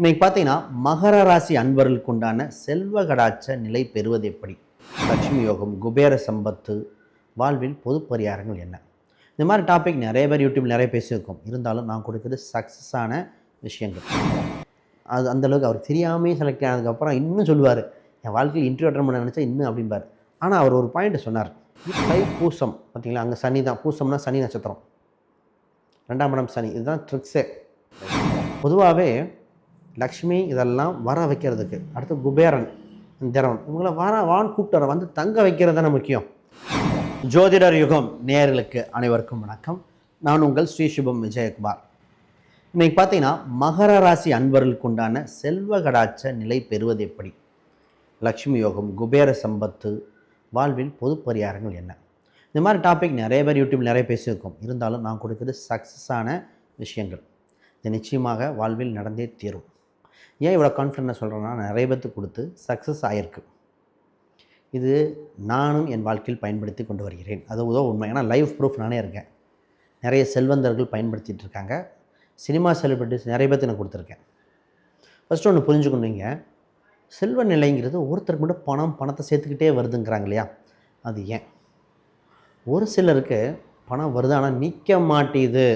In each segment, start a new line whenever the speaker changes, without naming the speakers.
இன்னைக்கு பார்த்தீங்கன்னா மகர ராசி அன்பர்களுக்கு உண்டான செல்வ கடாச்ச நிலை பெறுவது எப்படி? லட்சுமி யோகம் குபேர சம்பத்து வாழ்வில் பொது பரிகாரங்கள் என்ன? இந்த மாதிரி டாபிக் நிறைய பேர் யூடியூப் நிறைய பேசியிருக்கோம். இருந்தாலும் நான் கொடுக்குறது சக்ஸஸான விஷயங்கள். அது அந்த அளவுக்கு அவருக்கு தெரியாமே செலக்ட் ஆனதுக்கப்புறம் இன்னும் சொல்லுவார் என் வாழ்க்கையில் இன்டர்வியூ அட்டன் பண்ண நினச்சா இன்னும் அப்படிம்பார். ஆனால் அவர் ஒரு பாயிண்ட் சொன்னார். தை பூசம். பார்த்தீங்களா? அங்கே சனி தான். பூசம்னா சனி நட்சத்திரம். ரெண்டாம் இடம் சனி. இதுதான் ட்ரிக்ஸே பொதுவாகவே லக்ஷ்மி இதெல்லாம் வர வைக்கிறதுக்கு. அடுத்து குபேரன் திரவன் இவங்களை வர வான் கூப்பிட்டு வந்து தங்க வைக்கிறது தானே முக்கியம். ஜோதிடர் யுகம் நேயர்களுக்கு அனைவருக்கும் வணக்கம். நான் உங்கள் ஸ்ரீ சுபம் விஜயகுமார். இன்னைக்கு பார்த்தீங்கன்னா மகர ராசி அன்பர்களுக்கு உண்டான செல்வ கடாட்ச நிலை பெறுவது எப்படி? லக்ஷ்மி யோகம் குபேர சம்பத்து வாழ்வில் பொது பரிகாரங்கள் என்ன? இந்த மாதிரி டாபிக் நிறைய பேர் யூடியூப் நிறைய பேசியிருக்கோம். இருந்தாலும் நான் கொடுக்குறது சக்ஸஸான விஷயங்கள். இது நிச்சயமாக வாழ்வில் நடந்தே தீரும். ஏன் இவ்வளோ கான்ஃபிடென்ட் சொல்கிறேன்னா நிறைய பேர்த்துக்கு கொடுத்து சக்ஸஸ் ஆகிருக்கு இது நானும் என் வாழ்க்கையில் பயன்படுத்தி கொண்டு வருகிறேன். அது உதவ உண்மை. ஏன்னா லைஃப் ப்ரூஃப் நானே இருக்கேன். நிறைய செல்வந்தர்கள் பயன்படுத்திகிட்டு இருக்காங்க. சினிமா செலிபிரிட்டிஸ் நிறைய பேர்த்து நான் கொடுத்துருக்கேன். ஃபஸ்ட்டு ஒன்று புரிஞ்சுக்கணுங்க செல்வ நிலைங்கிறது ஒருத்தருக்கு மட்டும் பணம் பணத்தை சேர்த்துக்கிட்டே வருதுங்கிறாங்க இல்லையா? அது ஏன்? ஒரு சிலருக்கு பணம் வருது ஆனால் நிற்க மாட்டேது.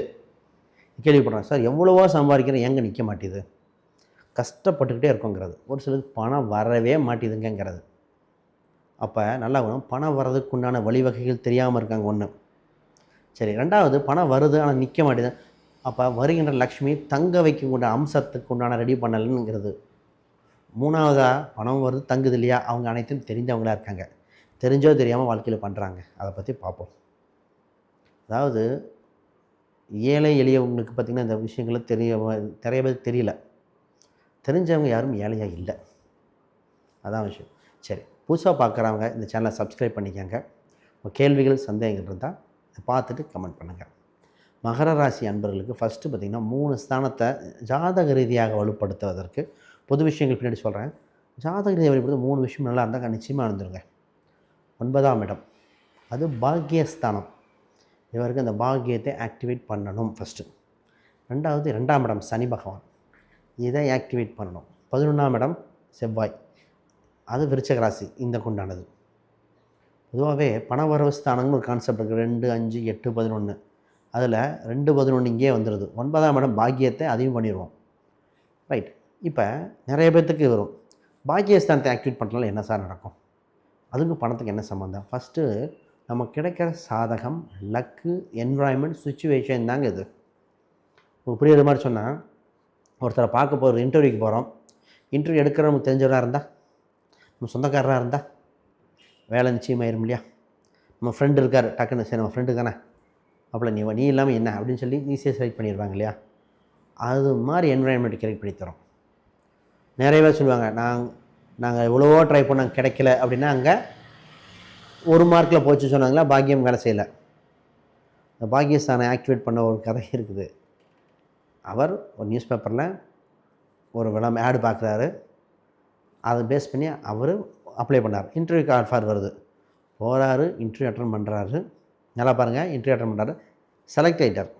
கேள்விப்படுறேன் சார் எவ்வளோவா சம்பாதிக்கிறேன் எங்கே நிற்க மாட்டேது? கஷ்டப்பட்டுக்கிட்டே இருக்கோங்கிறது. ஒரு சிலருக்கு பணம் வரவே மாட்டேதுங்கிறது அப்போ நல்லா வரும் பணம் வர்றதுக்கு உண்டான வழிவகைகள் தெரியாமல் இருக்காங்க ஒன்று சரி ரெண்டாவது பணம் வருது ஆனால் நிற்க மாட்டேது. அப்போ வருகின்ற லக்ஷ்மி தங்க வைக்கக்கூடிய அம்சத்துக்கு உண்டான ரெடி பண்ணலைங்கிறது மூணாவதாக பணம் வருது தங்குது இல்லையா? அவங்க அனைத்தும் தெரிஞ்சவங்களா இருக்காங்க. தெரிஞ்சோ தெரியாமல் வாழ்க்கையில் பண்ணுறாங்க அதை பற்றி பார்ப்போம் அதாவது ஏழை எளியவங்களுக்கு பார்த்திங்கன்னா இந்த விஷயங்களை தெரிய நிறைய பேர் தெரியல. தெரிஞ்சவங்க யாரும் ஏழையாக இல்லை. அதான் விஷயம். சரி புதுசாக பார்க்குறவங்க இந்த சேனலை சப்ஸ்கிரைப் பண்ணிக்கோங்க. உங்கள் கேள்விகள் சந்தேகங்கள் இருந்தால் பார்த்துட்டு கமெண்ட் பண்ணுங்கள் மகர ராசி அன்பர்களுக்கு ஃபஸ்ட்டு பார்த்திங்கன்னா மூணு ஸ்தானத்தை ஜாதக ரீதியாக வலுப்படுத்துவதற்கு பொது விஷயங்கள் பின்னாடி சொல்கிறேன் ஜாதக ரீதியாக வலுப்படுத்த மூணு விஷயம் நல்லா இருந்தால் நிச்சயமாக இருந்துருங்க ஒன்பதாம் இடம். அது பாக்கியஸ்தானம் இவருக்கு அந்த பாக்கியத்தை ஆக்டிவேட் பண்ணணும் ஃபஸ்ட்டு ரெண்டாவது ரெண்டாம் இடம் சனி பகவான். இதை ஆக்டிவேட் பண்ணணும். பதினொன்றாம் இடம் செவ்வாய். அது விருச்சக ராசி இந்த குண்டானது. பொதுவாகவே பண வரவு ஒரு கான்செப்ட் இருக்குது ரெண்டு அஞ்சு எட்டு பதினொன்று அதில் ரெண்டு பதினொன்று இங்கேயே வந்துடுது ஒன்பதாம் இடம் பாக்கியத்தை அதையும் பண்ணிடுவோம் ரைட் இப்போ நிறைய பேர்த்துக்கு வரும். பாக்கியஸ்தானத்தை ஆக்டிவேட் பண்ணுறதுனால என்ன சார் நடக்கும்? அதுக்கு பணத்துக்கு என்ன சம்மந்தம் ஃபஸ்ட்டு நம்ம கிடைக்கிற சாதகம் லக்கு என்வாயன்மெண்ட் சுச்சுவேஷன் தாங்க இது. உங்களுக்கு புரியுற மாதிரி சொன்னால் ஒருத்தரை பார்க்க போகிற இன்டர்வியூக்கு போகிறோம். இன்டர்வியூ எடுக்கிற நமக்கு தெரிஞ்சவராக இருந்தால் நம்ம சொந்தக்காரராக இருந்தால் வேலை நிச்சயமாயிரும் இல்லையா? நம்ம ஃப்ரெண்டு இருக்கார் டக்குன்னு சரி நம்ம ஃப்ரெண்டு தானே. அப்போ நீ நீ இல்லாமல் என்ன? அப்படின்னு சொல்லி ஈஸியாக செலக்ட் பண்ணிடுவாங்க இல்லையா? அது மாதிரி என்வரான்மெண்ட் கிரியேட் பண்ணி தரோம். சொல்லுவாங்க நாங்கள் நாங்கள் எவ்வளவோ ட்ரை பண்ணாங்க கிடைக்கல. அப்படின்னா அங்கே ஒரு மார்க்கில் போச்சு சொன்னாங்களா பாக்கியம் வேலை செய்யலை. இந்த பாக்கியஸ்தானை ஆக்டிவேட் பண்ண ஒரு கதை இருக்குது. அவர் ஒரு நியூஸ் பேப்பரில் ஒரு விளம் ஆடு பார்க்குறாரு அதை பேஸ் பண்ணி அவர் அப்ளை பண்ணார். இன்டர்வியூக்கு ஆஃபர் வருது. போகிறாரு இன்டர்வியூ அட்டன் பண்ணுறாரு நல்லா பாருங்கள் இன்டர்வியூ அட்டன் பண்ணுறாரு செலக்ட் ஆகிட்டார்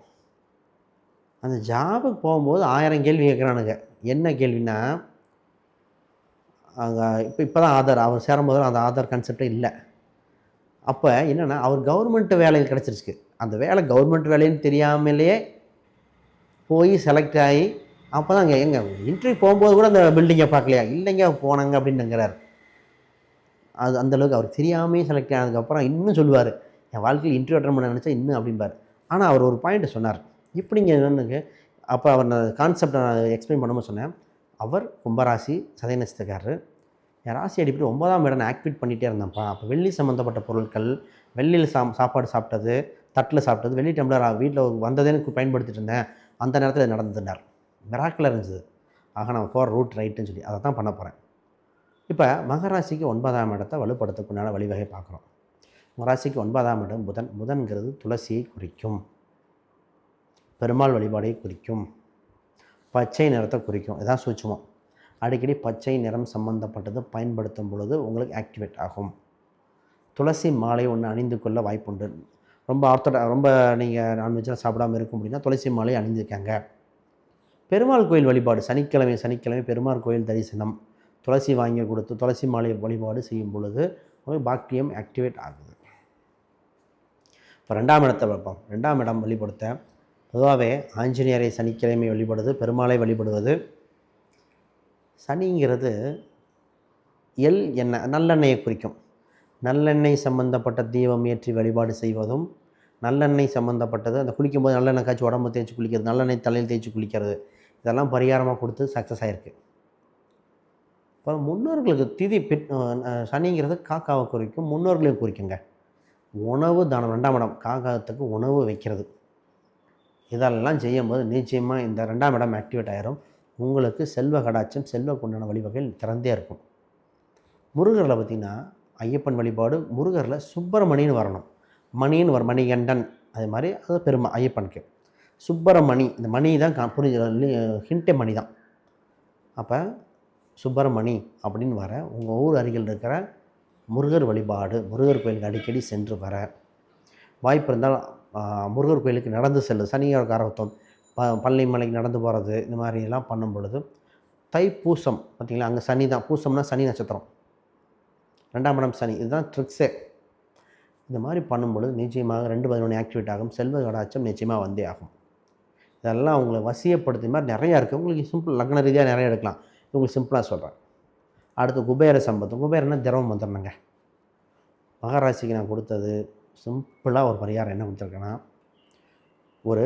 அந்த ஜாபுக்கு போகும்போது ஆயிரம் கேள்வி கேட்குறானுங்க என்ன கேள்வின்னா அங்கே இப்போ இப்போ தான் ஆதார் அவர் சேரும்போது அந்த ஆதார் கான்செப்டே இல்லை. அப்போ என்னென்னா அவர் கவர்மெண்ட் வேலையில் கிடச்சிருச்சு. அந்த வேலை கவர்மெண்ட் வேலைன்னு தெரியாமலேயே போய் செலக்ட் ஆகி அப்போ தான் அங்கே எங்கே இன்டர்வியூ போகும்போது கூட அந்த பில்டிங்கை பார்க்கலையா? இல்லைங்க போனாங்க அப்படின்னுங்கிறார். அது அந்தளவுக்கு அவர் தெரியாமே செலக்ட் ஆனதுக்கப்புறம் இன்னும் சொல்லுவார் என் வாழ்க்கையில் இன்டர்வியூ அட்டன் பண்ண நினச்சா இன்னும் அப்படிம்பார். ஆனால் அவர் ஒரு பாயிண்ட்டை சொன்னார். இப்படிங்க என்னன்னு அப்போ அவர் நான் கான்செப்டை நான் எக்ஸ்பிளைன் பண்ணும்போது சொன்னேன். அவர் கும்பராசி சதய நட்சத்திரக்காரர் என் ராசி அடிப்படி ஒன்பதாம் இடம் நான் ஆக்டிவேட் பண்ணிகிட்டே இருந்தேன்ப்பா. அப்போ வெள்ளி சம்மந்தப்பட்ட பொருட்கள் வெள்ளியில் சா சாப்பாடு சாப்பிட்டது தட்டில் சாப்பிட்டது வெள்ளி டம்ளர் வீட்டில் வந்ததே எனக்கு பயன்படுத்திட்டு இருந்தேன். அந்த நேரத்தில் நடந்ததுனார் மிராக்கில் இருந்துச்சு ஆக நான் போகிற ரூட் ரைட்டுன்னு சொல்லி அதை தான் பண்ண போகிறேன் இப்போ மகராசிக்கு ஒன்பதாம் இடத்தை வலுப்படுத்தக்குண்டான வழிவகை பார்க்குறோம். மகராசிக்கு ஒன்பதாம் இடம் புதன். புதன்கிறது துளசியை குறிக்கும். பெருமாள் வழிபாடை குறிக்கும். பச்சை நிறத்தை குறிக்கும். இதான் சூட்சமம். அடிக்கடி பச்சை நிறம் சம்பந்தப்பட்டது பயன்படுத்தும் பொழுது உங்களுக்கு ஆக்டிவேட் ஆகும். துளசி மாலை ஒன்று அணிந்து கொள்ள வாய்ப்புண்டு. ரொம்ப ஆர்த்தோட ரொம்ப நீங்கள் நான்வெஜ்லாம் சாப்பிடாம இருக்கும் அப்படின்னா துளசி மாலை அணிஞ்சிருக்காங்க. பெருமாள் கோயில் வழிபாடு சனிக்கிழமை சனிக்கிழமை பெருமாள் கோயில் தரிசனம். துளசி வாங்கி கொடுத்து துளசி மாலை வழிபாடு செய்யும் பொழுது பாக்கியம் ஆக்டிவேட் ஆகுது. இப்போ ரெண்டாம் இடத்தை பார்ப்போம். ரெண்டாம் இடம் வழிபடுத்த. பொதுவாகவே ஆஞ்சநேயரை சனிக்கிழமை வழிபடுவது பெருமாளை வழிபடுவது. சனிங்கிறது எல் எண்ணெய் நல்லெண்ணெயை குறிக்கும். நல்லெண்ணெய் சம்பந்தப்பட்ட தீபம் ஏற்றி வழிபாடு செய்வதும் நல்லெண்ணெய் சம்மந்தப்பட்டது அந்த குளிக்கும்போது நல்லெண்ணெய் காய்ச்சி உடம்பு தேய்ச்சி குளிக்கிறது நல்லெண்ணெய் தலையில் தேய்ச்சி குளிக்கிறது இதெல்லாம் பரிகாரமாக கொடுத்து சக்ஸஸ் ஆகிருக்கு இப்போ முன்னோர்களுக்கு திதி பிட் சனிங்கிறது காக்காவை குறிக்கும் முன்னோர்களையும் குறிக்குங்க. உணவு தானம் ரெண்டாம் இடம் காக்காத்துக்கு உணவு வைக்கிறது. இதெல்லாம் செய்யும்போது நிச்சயமாக இந்த ரெண்டாம் இடம் ஆக்டிவேட் ஆகிரும் உங்களுக்கு செல்வ கடாட்சம் செல்வ கொண்டான வழிவகைகள் திறந்தே இருக்கும். முருகரில் பார்த்திங்கன்னா ஐயப்பன் வழிபாடு முருகரில் சுப்பிரமணின்னு வரணும். மணின்னு வரும் மணிகண்டன் அது மாதிரி அது பெருமை ஐயப்பனுக்கு. சுப்பிரமணி இந்த மணி தான் புரிஞ்சு ஹிண்டே மணி தான். அப்போ சுப்பிரமணி அப்படின்னு வர உங்கள் ஊர் அருகில் இருக்கிற முருகர் வழிபாடு முருகர் கோயிலுக்கு அடிக்கடி சென்று வர வாய்ப்பு இருந்தால் முருகர் கோயிலுக்கு நடந்து செல்லு. சனியோட காரகத்துவம் ப பள்ளி மலைக்கு நடந்து போகிறது இந்த மாதிரிலாம் பண்ணும் பொழுது தைப்பூசம் பார்த்திங்களா அங்கே சனி தான். பூசம்னா சனி நட்சத்திரம். ரெண்டாம் இடம் சனி. இதுதான் ட்ரிக்ஸே இந்த மாதிரி பண்ணும்பொழுது நிச்சயமாக ரெண்டு பதினொன்று ஆக்டிவேட் ஆகும். செல்வ கடாச்சம் நிச்சயமாக வந்தே ஆகும். இதெல்லாம் அவங்களை வசியப்படுத்தி மாதிரி நிறையா இருக்குது உங்களுக்கு சிம்பிள் லக்ன ரீதியாக நிறைய எடுக்கலாம். உங்களுக்கு சிம்பிளாக சொல்கிறேன் அடுத்து குபேர சம்பத்தம் குபேரன்னா திரவம் வந்துடணுங்க மகராசிக்கு நான் கொடுத்தது சிம்பிளாக ஒரு பரிகாரம் என்ன கொடுத்துருக்கேன்னா ஒரு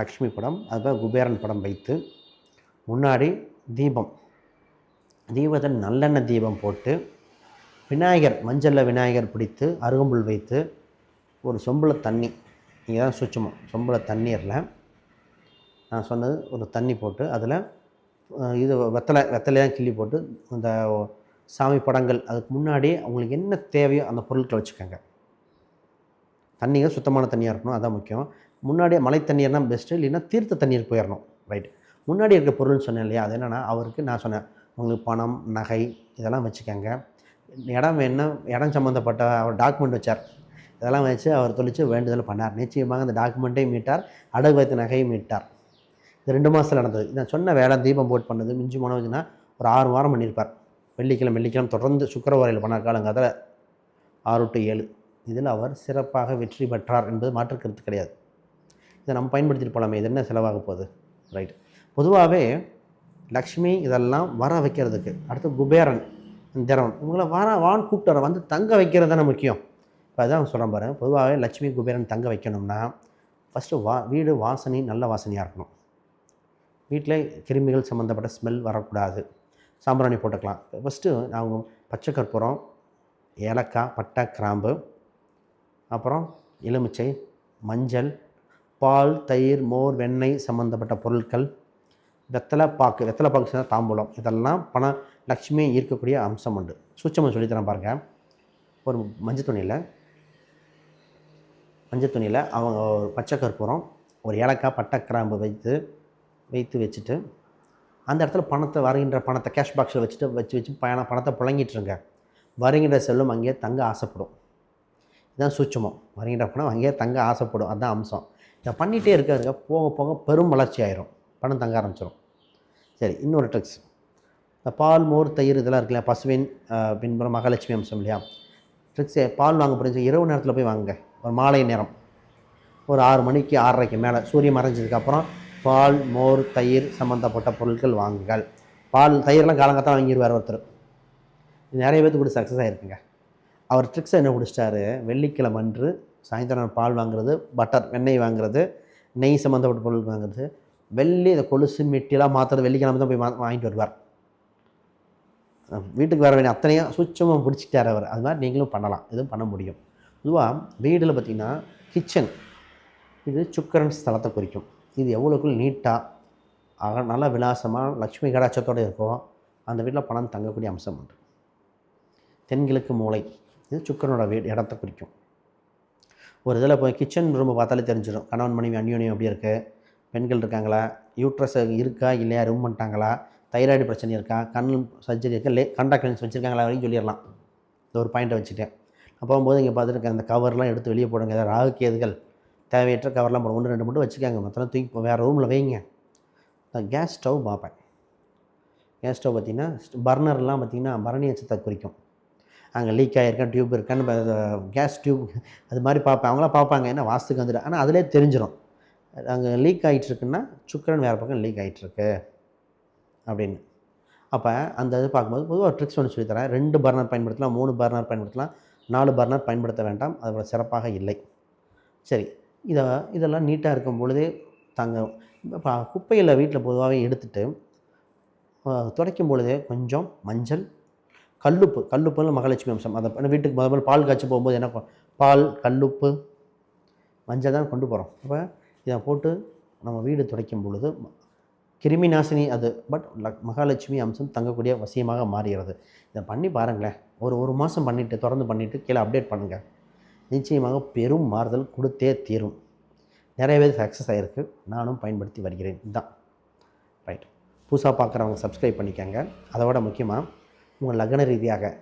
லக்ஷ்மி படம் அதுபோல் குபேரன் படம் வைத்து முன்னாடி தீபம். தீபத்தை நல்லெண்ணெய் தீபம் போட்டு விநாயகர் மஞ்சளில் விநாயகர் பிடித்து அருகம்புல் வைத்து ஒரு சொம்பில் தண்ணி நீங்கள் தான் சுச்சமம் சொம்பில் தண்ணீரில் நான் சொன்னது ஒரு தண்ணி போட்டு அதில் இது வெத்தலை வெத்தலையாக கிள்ளி போட்டு இந்த சாமி படங்கள் அதுக்கு முன்னாடி அவங்களுக்கு என்ன தேவையோ அந்த பொருட்களை வச்சுக்கோங்க. தண்ணிங்க சுத்தமான தண்ணியாக இருக்கணும் அதான் முக்கியம். முன்னாடியே மலை தண்ணீர்னால் பெஸ்ட்டு இல்லைன்னா தீர்த்த தண்ணீர் போயிடணும் ரைட் முன்னாடி இருக்க பொருள்னு சொன்னேன் இல்லையா அது என்னென்னா அவருக்கு நான் சொன்னேன் உங்களுக்கு பணம் நகை இதெல்லாம் வச்சுக்கோங்க. இடம் வேணும் இடம் சம்மந்தப்பட்ட அவர் டாக்குமெண்ட் வச்சார். இதெல்லாம் வச்சு அவர் தொழிச்சு வேண்டுதல் பண்ணார். நிச்சயமாக அந்த டாக்குமெண்ட்டையும் மீட்டார் அடகு வைத்த நகையும் மீட்டார். இது ரெண்டு மாதத்தில் நடந்தது. நான் சொன்ன வேலை தீபம் போட் பண்ணது மிஞ்சி போனதுன்னா ஒரு ஆறு வாரம் பண்ணியிருப்பார். வெள்ளிக்கிழமை வெள்ளிக்கிழமை தொடர்ந்து சுக்கரவாரியில் பண்ணார் காலங்காலத்தில் ஆறு டு ஏழு. இதில் அவர் சிறப்பாக வெற்றி பெற்றார் என்பது மாற்று கருத்து கிடையாது. இதை நம்ம பயன்படுத்திட்டு போகலாமே இது என்ன செலவாக போகுது? ரைட். பொதுவாகவே லக்ஷ்மி இதெல்லாம் வர வைக்கிறதுக்கு அடுத்து குபேரன் திரவன் இவங்கள வர வான் கூப்பிட்டு வர வந்து தங்க வைக்கிறது தானே முக்கியம். இப்போ அதான் சொல்கிறேன் பாருங்க பொதுவாகவே லட்சுமி குபேரன் தங்க வைக்கணும்னா ஃபஸ்ட்டு வா வீடு வாசனை நல்ல வாசனையாக இருக்கணும். வீட்டில் கிருமிகள் சம்மந்தப்பட்ட ஸ்மெல் வரக்கூடாது. சாம்பிராணி போட்டுக்கலாம். ஃபஸ்ட்டு நான் பச்சை கற்பூரம் ஏலக்காய் பட்டை கிராம்பு அப்புறம் எலுமிச்சை மஞ்சள் பால் தயிர் மோர் வெண்ணெய் சம்மந்தப்பட்ட பொருட்கள் வெத்தலை பாக்கு வெத்தலை பாக்கு தாம்பூலம். இதெல்லாம் பண லட்சுமி ஈர்க்கக்கூடிய அம்சம் உண்டு. சூட்சமாக சொல்லித்தரேன் பாருங்கள் ஒரு மஞ்சள் துணியில் மஞ்சள் துணியில் அவங்க ஒரு பச்சை கற்பூரம் ஒரு ஏலக்காய் பட்டை கிராம்பு வைத்து வைத்து வச்சுட்டு அந்த இடத்துல பணத்தை வருகின்ற பணத்தை கேஷ் பாக்ஸில் வச்சுட்டு வச்சு வச்சு பயணம் பணத்தை புழங்கிட்டுருங்க வருகின்ற செல்லும் அங்கேயே தங்க ஆசைப்படும். இதுதான் சூட்சமம். வருகின்ற பணம் அங்கேயே தங்க ஆசைப்படும். அதுதான் அம்சம். இதை பண்ணிகிட்டே இருக்க போக போக பெரும் வளர்ச்சி ஆயிரும். பணம் தங்க ஆரம்பிச்சிடும் சரி இன்னொரு ட்ரிக்ஸ். இந்த பால் மோர் தயிர் இதெல்லாம் இருக்குல்ல பசுவின் பின்புறம் மகாலட்சுமி அம்சம் இல்லையா? ட்ரிக்ஸு பால் வாங்க போகிறீங்க இரவு நேரத்தில் போய் வாங்குங்க. ஒரு மாலை நேரம். ஒரு ஆறு மணிக்கு ஆறரைக்கு மேலே சூரியன் மறைஞ்சதுக்கப்புறம் பால் மோர் தயிர் சம்மந்தப்பட்ட பொருட்கள் வாங்குங்கள். பால் தயிர்லாம் காலங்காத்தான் வாங்கிடுவார் ஒருத்தர். நிறைய பேர்த்து கூட சக்ஸஸ் ஆகிருக்குங்க அவர் ட்ரிக்ஸை என்ன பிடிச்சிட்டாரு வெள்ளிக்கிழமை அன்று சாயந்தரம் பால் வாங்குறது பட்டர் வெண்ணெய் வாங்குறது நெய் சம்மந்தப்பட்ட பொருள் வாங்குறது வெள்ளி இந்த கொலுசு மெட்டிலாம் மாற்றுறது வெள்ளிக்கிழமை தான் போய் வாங்கிட்டு வருவார். வீட்டுக்கு வர வேண்டிய அத்தனையும் சுச்சமாக பிடிச்சிட்டார் அவர். அது மாதிரி நீங்களும் பண்ணலாம். இதுவும் பண்ண முடியும். பொதுவாக வீடில் பார்த்திங்கன்னா கிச்சன் இது சுக்கரன் ஸ்தலத்தை குறிக்கும். இது எவ்வளோக்குள் நீட்டாக அக நல்லா விலாசமாக லக்ஷ்மி கடாட்சத்தோடு இருக்கும் அந்த வீட்டில் பணம் தங்கக்கூடிய அம்சம் உண்டு. தென்கிழக்கு மூளை இது சுக்கரனோட வீடு இடத்த குறிக்கும். ஒரு இதில் போய் கிச்சன் ரூமை பார்த்தாலே தெரிஞ்சிடும் கணவன் மனைவி அந்யோன்யம் அப்படி இருக்குது பெண்கள் இருக்காங்களா? யூட்ரஸ் இருக்கா? இல்லையா? ரூம் பண்ணிட்டாங்களா? தைராய்டு பிரச்சனை இருக்கா? கண் சர்ஜரி இருக்கா? லே கண்டாக்ட் லென்ஸ் வச்சுருக்காங்களா வரைக்கும் சொல்லிடலாம். இந்த ஒரு பாயிண்ட்டை வச்சுட்டேன். அப்போ போகும்போது இங்கே பார்த்துருக்கேன் அந்த கவர்லாம் எடுத்து வெளியே போடுங்க. ஏதாவது ராகு கேதுகள் தேவையற்ற கவர்லாம் போடும் ஒன்று ரெண்டு மட்டும் வச்சுக்காங்க. மற்றெல்லாம் தூக்கி வேறு ரூமில் வைங்க. நான் கேஸ் ஸ்டவ் பார்ப்பேன். கேஸ் ஸ்டவ் பார்த்திங்கன்னா பர்னர்லாம் பார்த்திங்கன்னா பரணி அச்சத்தை குறிக்கும். அங்கே லீக் ஆகிருக்கான் டியூப் இருக்கான்னு கேஸ் டியூப் அது மாதிரி பார்ப்பேன். அவங்களாம் பார்ப்பாங்க. என்ன வாஸ்துக்கு வந்துட்டு ஆனால் அதிலே தெரிஞ்சிடும் அங்கே லீக் ஆகிட்டுருக்குன்னா சுக்கரன் வேறு பக்கம் லீக் ஆகிட்டுருக்கு அப்படின்னு. அப்போ அந்த இது பார்க்கும்போது பொதுவாக ட்ரிக்ஸ் ஒன்று சொல்லித்தரேன். ரெண்டு பர்னர் பயன்படுத்தலாம் மூணு பர்னர் பயன்படுத்தலாம் நாலு பர்னர் பயன்படுத்த வேண்டாம் அதோட சிறப்பாக இல்லை. சரி இதை இதெல்லாம் நீட்டாக இருக்கும் பொழுதே தாங்க இப்போ குப்பையில் வீட்டில் பொதுவாகவே எடுத்துகிட்டு துடைக்கும் பொழுதே கொஞ்சம் மஞ்சள் கல்லுப்பு கல்லுப்புல மகாலட்சுமி அம்சம். அதை வீட்டுக்கு முதல் முதல்ல பால் காய்ச்சி போகும்போது என்ன பால் கல்லுப்பு மஞ்சள் தான் கொண்டு போகிறோம் அப்போ இதை போட்டு நம்ம வீடு துடைக்கும் பொழுது கிருமி நாசினி அது பட் மகாலட்சுமி அம்சம் தங்கக்கூடிய வசியமாக மாறுகிறது. இதை பண்ணி பாருங்களேன். ஒரு ஒரு மாதம் பண்ணிவிட்டு தொடர்ந்து பண்ணிவிட்டு கீழே அப்டேட் பண்ணுங்கள் நிச்சயமாக பெரும் மாறுதல் கொடுத்தே தீரும். நிறைய பேர் சக்ஸஸ் ஆகிருக்கு நானும் பயன்படுத்தி வருகிறேன். இதுதான் ரைட் புதுசாக பார்க்குறவங்க சப்ஸ்கிரைப் பண்ணிக்கோங்க. அதை விட முக்கியமாக உங்கள் லக்ன ரீதியாக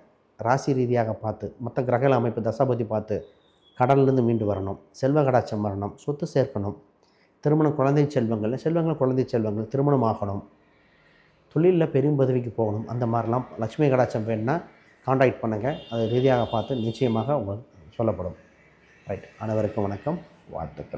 ராசி ரீதியாக பார்த்து மற்ற கிரக அமைப்பு தசாபதி பார்த்து கடல்லேருந்து மீண்டு வரணும். செல்வ கடாச்சம் வரணும். சொத்து சேர்க்கணும். திருமணம் குழந்தை செல்வங்கள் செல்வங்கள் குழந்தை செல்வங்கள் திருமணம் ஆகணும் தொழிலில் பெரும் பதவிக்கு போகணும். அந்த மாதிரிலாம் லட்சுமி கடாச்சம் வேணுன்னா காண்டாக்ட் பண்ணுங்கள் அது ரீதியாக பார்த்து நிச்சயமாக உங்களுக்கு சொல்லப்படும். ரைட் அனைவருக்கும் வணக்கம். வாழ்த்துக்கள்.